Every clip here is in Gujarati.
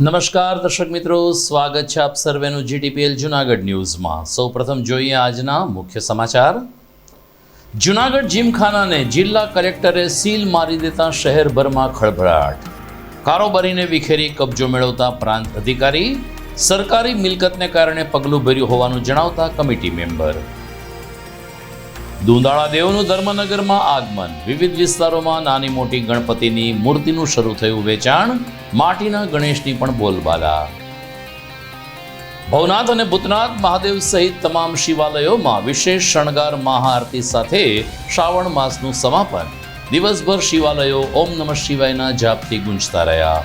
નમસ્કાર, દર્શક મિત્રો. સ્વાગત છે આપ સર્વેનું જીટીપીએલ જુનાગઢ ન્યૂઝમાં. સૌપ્રથમ જોઈએ આજના મુખ્ય સમાચાર. જુનાગઢ જીમખાનાને જિલ્લા કલેક્ટરે સીલ મારી દેતા શહેરભરમાં ખળભળાટ. કારોબારીને વિખેરી કબજો મેળવતા પ્રાંત અધિકારી. સરકારી મિલકતને કારણે પગલું ભર્યું હોવાનું જણાવતા કમિટી મેમ્બર. દુંદાળા દેવનું ધર્મનગરમાં આગમન. વિવિધ વિસ્તારોમાં નાની મોટી ગણપતિની મૂર્તિનું શરૂ થયું વેચાણ. માટીના ગણેશની પણ બોલબાલા. ભવનાથ અને ભૂતનાથ મહાદેવ સહિત તમામ શિવાલયોમાં વિશેષ શણગાર મહાઆરતી સાથે શ્રાવણ માસનું સમાપન. દિવસભર શિવાલયો ઓમ નમઃ શિવાયના જાપથી ગુંજતા રહ્યા.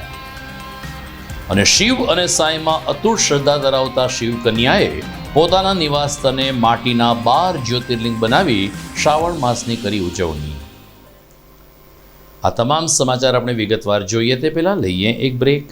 અને શિવ અને સાંઈમાં અતુટ શ્રદ્ધા ધરાવતા શિવ કન્યાએ પોતાના નિવાસ સ્થાને માટીના બાર જ્યોતિર્લિંગ બનાવી શ્રાવણ માસની કરી ઉજવણી. આ તમામ સમાચાર આપણે વિગતવાર જોઈએ તે પહેલાં લઈએ એક બ્રેક.